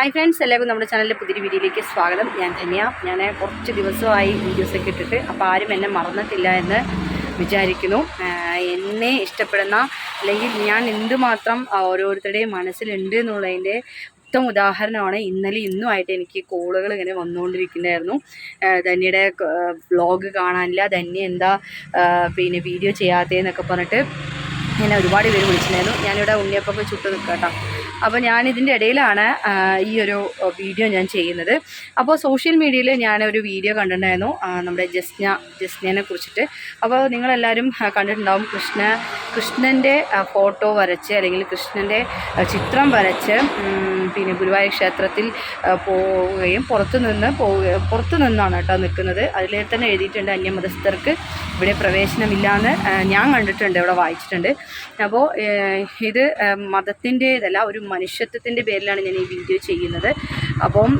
Hi friends എല്ലാവർക്കും നമ്മുടെ ചാനലിലെ പുതിയൊരു വീഡിയോയിലേക്ക് സ്വാഗതം. ഞാൻ ധന്യ. ഞാൻ കുറച്ച് ദിവസമായി വീഡിയോസൊക്കെ ഇട്ടിട്ട് അപ്പോൾ ആരും എന്നെ മറന്നിട്ടില്ല എന്ന് വിചാരിക്കുന്നു. എന്നെ ഇഷ്ടപ്പെടുന്ന അല്ലെങ്കിൽ ഞാൻ എന്തുമാത്രം ഓരോരുത്തരുടെയും മനസ്സിലുണ്ട് എന്നുള്ളതിന്റെ ഉത്തമ ഉദാഹരണമാണ് ഇന്നലെ ഇന്നുമായിട്ട് എനിക്ക് കോളുകൾ ഇങ്ങനെ വന്നുകൊണ്ടിരിക്കുന്നതായിരുന്നു ധന്യയുടെ വ്ളോഗ് കാണാനില്ല. ധന്യ എന്താ പിന്നെ വീഡിയോ ചെയ്യാത്തതെന്നൊക്കെ പറഞ്ഞിട്ട് എന്നെ ഒരുപാട് പേര് വിളിച്ചിട്ടുണ്ടായിരുന്നു. ഞാനിവിടെ ഉണ്ണിയപ്പൊക്കെ ചുട്ട് നിൽക്കാം കേട്ടോ. അപ്പോൾ ഞാൻ ഇതിന്റെ ഇടയിലാണ് ഈ ഒരു വീഡിയോ ഞാൻ ചെയ്യുന്നത്. അപ്പോൾ സോഷ്യൽ മീഡിയയിൽ ഒരു വീഡിയോ കണ്ടിട്ടുണ്ടായിരുന്നു നമ്മുടെ ജസ്ന ജസ്നയെ കുറിച്ചിട്ട്. അപ്പോൾ നിങ്ങളെല്ലാവരും കണ്ടിട്ടുണ്ടാവും കൃഷ്ണ കൃഷ്ണന്റെ ഫോട്ടോ വരച്ച് അല്ലെങ്കിൽ കൃഷ്ണന്റെ ചിത്രം വരച്ച് പിന്നെ ഗുരുവായൂർ ക്ഷേത്രത്തിൽ പോവുകയും പുറത്തുനിന്ന് പോവുക പുറത്തു നിന്നാണ് കേട്ടോ നിൽക്കുന്നത്. അതിൽ തന്നെ എഴുതിയിട്ടുണ്ട് അന്യമതസ്ഥർക്ക്. ഇവിടെ പ്രവേശനമില്ലാന്ന് ഞാൻ കണ്ടിട്ടുണ്ട് ഇവിടെ വായിച്ചിട്ടുണ്ട്. അപ്പോൾ ഇത് മതത്തിന്റേതല്ല ഒരു മനുഷ്യത്വത്തിന്റെ പേരിലാണ് ഞാൻ ഈ വീഡിയോ ചെയ്യുന്നത്. അപ്പം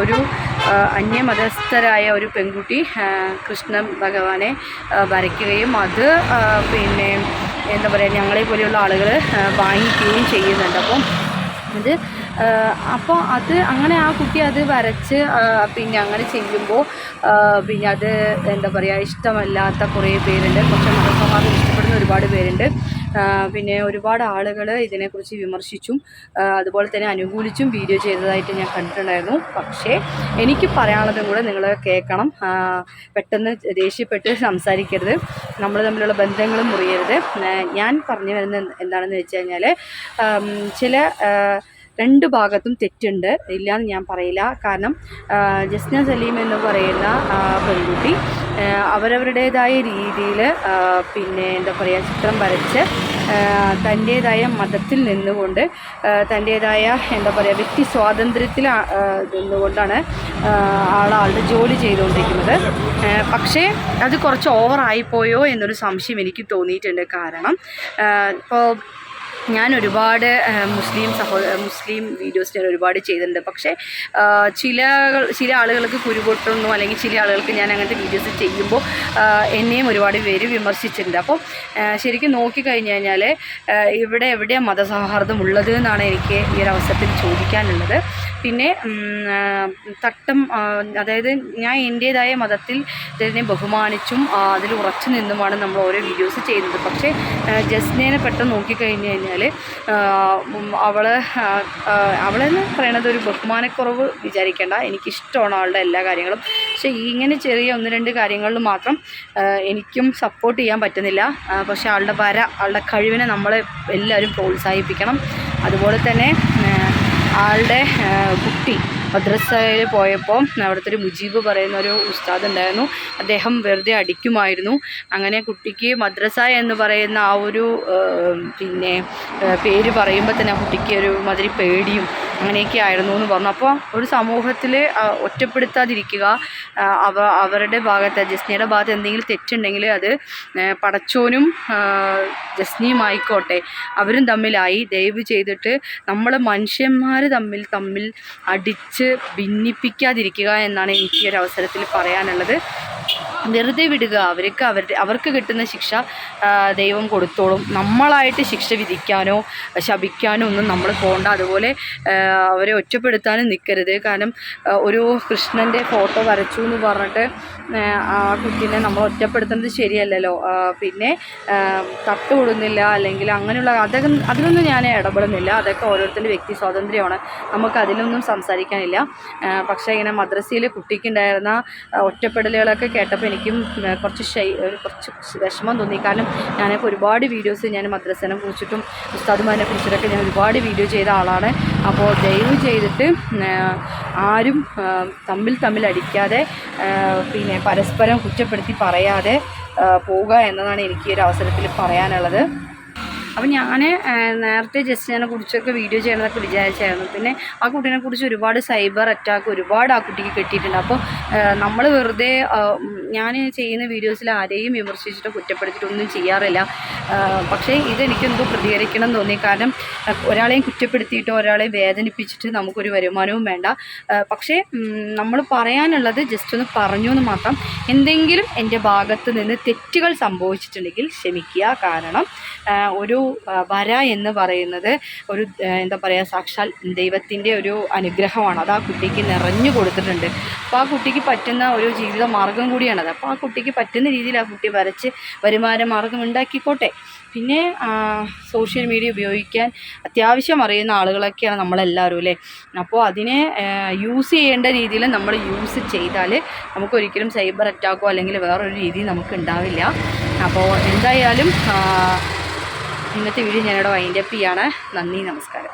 ഒരു അന്യമതസ്ഥരായ ഒരു പെൺകുട്ടി കൃഷ്ണൻ ഭഗവാനെ വരയ്ക്കുകയും അത് പിന്നെ എന്താ പറയുക ഞങ്ങളെ പോലെയുള്ള ആളുകൾ വാങ്ങിക്കുകയും ചെയ്യുന്നുണ്ട്. അപ്പം അത് അപ്പോൾ അത് അങ്ങനെ ആ കുട്ടി അത് വരച്ച് പിന്നെ അങ്ങനെ ചെയ്യുമ്പോൾ പിന്നെ അത് എന്താ പറയുക ഇഷ്ടമല്ലാത്ത കുറേ പേരുണ്ട്. കുറച്ച് മതസൗഹാർദ്ദം ഇഷ്ടപ്പെടുന്ന ഒരുപാട് പേരുണ്ട്. പിന്നെ ഒരുപാട് ആളുകൾ ഇതിനെക്കുറിച്ച് വിമർശിച്ചും അതുപോലെ തന്നെ അനുകൂലിച്ചും വീഡിയോ ചെയ്തതായിട്ട് ഞാൻ കണ്ടിട്ടുണ്ടായിരുന്നു. പക്ഷേ എനിക്ക് പറയാനുള്ളതും കൂടെ നിങ്ങൾ കേൾക്കണം. പെട്ടെന്ന് ദേഷ്യപ്പെട്ട് സംസാരിക്കരുത്. നമ്മൾ തമ്മിലുള്ള ബന്ധങ്ങൾ മുറിയരുത്. ഞാൻ പറഞ്ഞു വരുന്ന എന്താണെന്ന് വെച്ച് കഴിഞ്ഞാൽ ചില രണ്ട് ഭാഗത്തും തെറ്റുണ്ട്. ഇല്ലയെന്ന് ഞാൻ പറയില്ല. കാരണം ജസ്ന സലീം എന്ന് പറയുന്ന പെൺകുട്ടി അവരവരുടേതായ രീതിയിൽ പിന്നെ എന്താ പറയുക ചിത്രം വരച്ച് തന്റേതായ മതത്തിൽ നിന്നുകൊണ്ട് തന്റേതായ എന്താ പറയുക വ്യക്തി സ്വാതന്ത്ര്യത്തിൽ നിന്നുകൊണ്ടാണ് ആളാളുടെ ജോലി ചെയ്തുകൊണ്ടിരിക്കുന്നത്. പക്ഷേ അത് കുറച്ച് ഓവറായിപ്പോയോ എന്നൊരു സംശയം എനിക്ക് തോന്നിയിട്ടുണ്ട്. കാരണം ഇപ്പോൾ ഞാൻ ഒരുപാട് മുസ്ലിം സഹോദര മുസ്ലിം വീഡിയോസ് ഞാൻ ഒരുപാട് ചെയ്തിട്ടുണ്ട്. പക്ഷേ ചില ചില ആളുകൾക്ക് കുരുപൊട്ടുന്നു അല്ലെങ്കിൽ ചില ആളുകൾക്ക് ഞാൻ അങ്ങനത്തെ വീഡിയോസ് ചെയ്യുമ്പോൾ എന്നെയും ഒരുപാട് പേര് വിമർശിച്ചിട്ടുണ്ട്. അപ്പോൾ ശരിക്കും നോക്കിക്കഴിഞ്ഞ് കഴിഞ്ഞാൽ ഇവിടെ എവിടെയാണ് മതസൗഹാർദ്ദം ഉള്ളത് എന്നാണ് എനിക്ക് ഈ ഒരു അവസരത്തിൽ ചോദിക്കാനുള്ളത്. പിന്നെ തട്ടം അതായത് ഞാൻ എന്റേതായ മതത്തിൽ ഇതിനെ ബഹുമാനിച്ചും അതിൽ ഉറച്ചു നിന്നുമാണ് നമ്മൾ ഓരോ വീഡിയോസ് ചെയ്യുന്നത്. പക്ഷേ ജസ്നേനെ പെട്ടെന്ന് നോക്കിക്കഴിഞ്ഞ് കഴിഞ്ഞാൽ അവൾ അവളെന്ന് പറയണത് ഒരു ബഹുമാനക്കുറവ് വിചാരിക്കേണ്ട. എനിക്കിഷ്ടമാണ് അവളുടെ എല്ലാ കാര്യങ്ങളും. പക്ഷേ ഇങ്ങനെ ചെറിയ ഒന്ന് രണ്ട് കാര്യങ്ങളിൽ മാത്രം എനിക്കും സപ്പോർട്ട് ചെയ്യാൻ പറ്റുന്നില്ല. പക്ഷേ ആളുടെ വര ആളുടെ കഴിവിനെ നമ്മളെ എല്ലാവരും പ്രോത്സാഹിപ്പിക്കണം. അതുപോലെ തന്നെ ആളുടെ കുട്ടി മദ്രസയിൽ പോയപ്പോൾ അവിടുത്തെ ഒരു മുജീബ് പറയുന്ന ഒരു ഉസ്താദ് ഉണ്ടായിരുന്നു. അദ്ദേഹം വെറുതെ അടിക്കുമായിരുന്നു. അങ്ങനെ കുട്ടിക്ക് മദ്രസ എന്ന് പറയുന്ന ആ ഒരു പിന്നെ പേര് പറയുമ്പോൾ തന്നെ ആ കുട്ടിക്ക് ഒരു മാതിരി പേടിയും അങ്ങനെയൊക്കെ ആയിരുന്നു എന്ന് പറഞ്ഞു. അപ്പോൾ ഒരു സമൂഹത്തിൽ ഒറ്റപ്പെടുത്താതിരിക്കുക അവ അവരുടെ ഭാഗത്ത് ജസ്നയുടെ ഭാഗത്ത് എന്തെങ്കിലും തെറ്റുണ്ടെങ്കിൽ അത് പടച്ചോനും ജസ്നിയും ആയിക്കോട്ടെ അവരും തമ്മിലായി. ദയവ് ചെയ്തിട്ട് നമ്മൾ മനുഷ്യന്മാർ തമ്മിൽ തമ്മിൽ അടിച്ച് ഭിന്നിപ്പിക്കാതിരിക്കുക എന്നാണ് എനിക്ക് ഈ ഒരു അവസരത്തിൽ പറയാനുള്ളത്. വെറുതെ വിടുക. അവർക്ക് അവരുടെ അവർക്ക് കിട്ടുന്ന ശിക്ഷ ദൈവം കൊടുത്തോളും. നമ്മളായിട്ട് ശിക്ഷ വിധിക്കാനോ ശപിക്കാനോ ഒന്നും നമ്മൾ പോകണ്ട അതുപോലെ അവരെ ഒറ്റപ്പെടുത്താനും നിൽക്കരുത് കാരണം ഒരു കൃഷ്ണന്റെ ഫോട്ടോ വരച്ചു എന്ന് പറഞ്ഞിട്ട് ആ, കുട്ടീനെ നമ്മൾ ഒറ്റപ്പെടുത്തുന്നത് ശരിയല്ലല്ലോ. പിന്നെ ആ, തട്ട് കൊടുന്നില്ല അല്ലെങ്കിൽ അങ്ങനെയുള്ള അതൊക്കെ അതിലൊന്നും ഞാൻ ഇടപെടുന്നില്ല. അതൊക്കെ ഓരോരുത്തരുടെ വ്യക്തി സ്വാതന്ത്ര്യമാണ്. നമുക്ക് അതിലൊന്നും സംസാരിക്കാനില്ല. പക്ഷേ ഇങ്ങനെ മദ്രസയിൽ കുട്ടിക്കുണ്ടായിരുന്ന ഒറ്റപ്പെടലുകളൊക്കെ കേട്ടപ്പോൾ എനിക്കും കുറച്ച് ഷൈ കുറച്ച് വിഷമം തോന്നി. കാരണം ഞാനിപ്പോൾ ഒരുപാട് വീഡിയോസ് ഞാൻ മദ്രസനെ കുറിച്ചിട്ടും ഉസ്താദുമാരെ കുറിച്ചിട്ടൊക്കെ ഞാൻ ഒരുപാട് വീഡിയോ ചെയ്ത ആളാണ്. അപ്പോൾ ദയവ് ചെയ്തിട്ട് ആരും തമ്മിൽ തമ്മിൽ അടിക്കാതെ പിന്നെ പരസ്പരം കുറ്റപ്പെടുത്തി പറയാതെ പോവുക എന്നതാണ് എനിക്ക് ഈ ഒരു അവസരത്തിൽ പറയാനുള്ളത്. അപ്പം ഞാൻ നേരത്തെ ജസ്റ്റ് ഞാൻ കുറിച്ചൊക്കെ വീഡിയോ ചെയ്യണമെന്നൊക്കെ വിചാരിച്ചായിരുന്നു. പിന്നെ ആ കുട്ടീനെ കുറിച്ച് ഒരുപാട് സൈബർ അറ്റാക്ക് ഒരുപാട് ആ കുട്ടിക്ക് കിട്ടിയിട്ടുണ്ട്. അപ്പോൾ നമ്മൾ വെറുതെ ഞാൻ ചെയ്യുന്ന വീഡിയോസിൽ ആരെയും വിമർശിച്ചിട്ടോ കുറ്റപ്പെടുത്തിയിട്ടോ ഒന്നും ചെയ്യാറില്ല. പക്ഷേ ഇതെനിക്കെന്തോ പ്രതികരിക്കണം എന്ന് തോന്നി. കാരണം ഒരാളെയും കുറ്റപ്പെടുത്തിയിട്ടോ ഒരാളെ വേദനിപ്പിച്ചിട്ട് നമുക്കൊരു വരുമാനവും വേണ്ട. പക്ഷേ നമ്മൾ പറയാനുള്ളത് ജസ്റ്റ് ഒന്ന് പറഞ്ഞു എന്ന് മാത്രം. എന്തെങ്കിലും എന്റെ ഭാഗത്ത് നിന്ന് തെറ്റുകൾ സംഭവിച്ചിട്ടുണ്ടെങ്കിൽ ക്ഷമിക്കുക. കാരണം ഒരു വര എന്ന് പറയുന്നത് ഒരു എന്താ പറയുക സാക്ഷാൽ ദൈവത്തിന്റെ ഒരു അനുഗ്രഹമാണ്. അത് ആ കുട്ടിക്ക് നിറഞ്ഞു കൊടുത്തിട്ടുണ്ട്. അപ്പോൾ ആ കുട്ടിക്ക് പറ്റുന്ന ഒരു ജീവിത മാർഗം കൂടിയാണത്. അപ്പോൾ ആ കുട്ടിക്ക് പറ്റുന്ന രീതിയിൽ ആ കുട്ടി വരച്ച് വരുമാന മാർഗം ഉണ്ടാക്കിക്കോട്ടെ. പിന്നെ സോഷ്യൽ മീഡിയ ഉപയോഗിക്കാൻ അത്യാവശ്യം അറിയുന്ന ആളുകളൊക്കെയാണ് നമ്മളെല്ലാവരും അല്ലേ? അപ്പോൾ അതിനെ യൂസ് ചെയ്യേണ്ട രീതിയിൽ നമ്മൾ യൂസ് ചെയ്താൽ നമുക്കൊരിക്കലും സൈബർ അറ്റാക്കോ അല്ലെങ്കിൽ വേറൊരു രീതി നമുക്ക് ഉണ്ടാവില്ല. അപ്പോൾ എന്തായാലും ഇന്നത്തെ വീഡിയോ ഞാനിവിടെ വൈൻഡപ്പ് ചെയ്യാണ്. നന്ദി നമസ്കാരം.